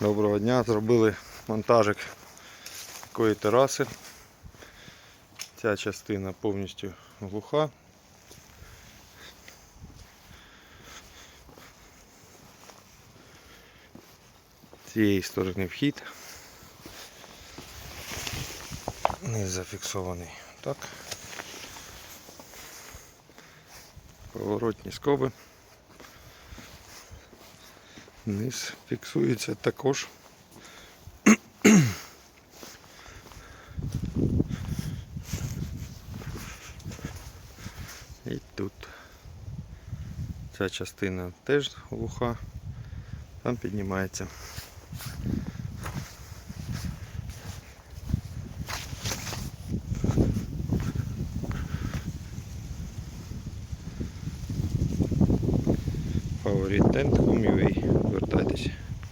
Доброго дня, зробили монтажик такої тераси. Ця частина повністю глуха. З цієї сторони вхід. Низ зафіксований так. Поворотні скоби. Низ фіксується також. І тут ця частина теж глуха, там піднімається. Фаворит тент, Home Cześć.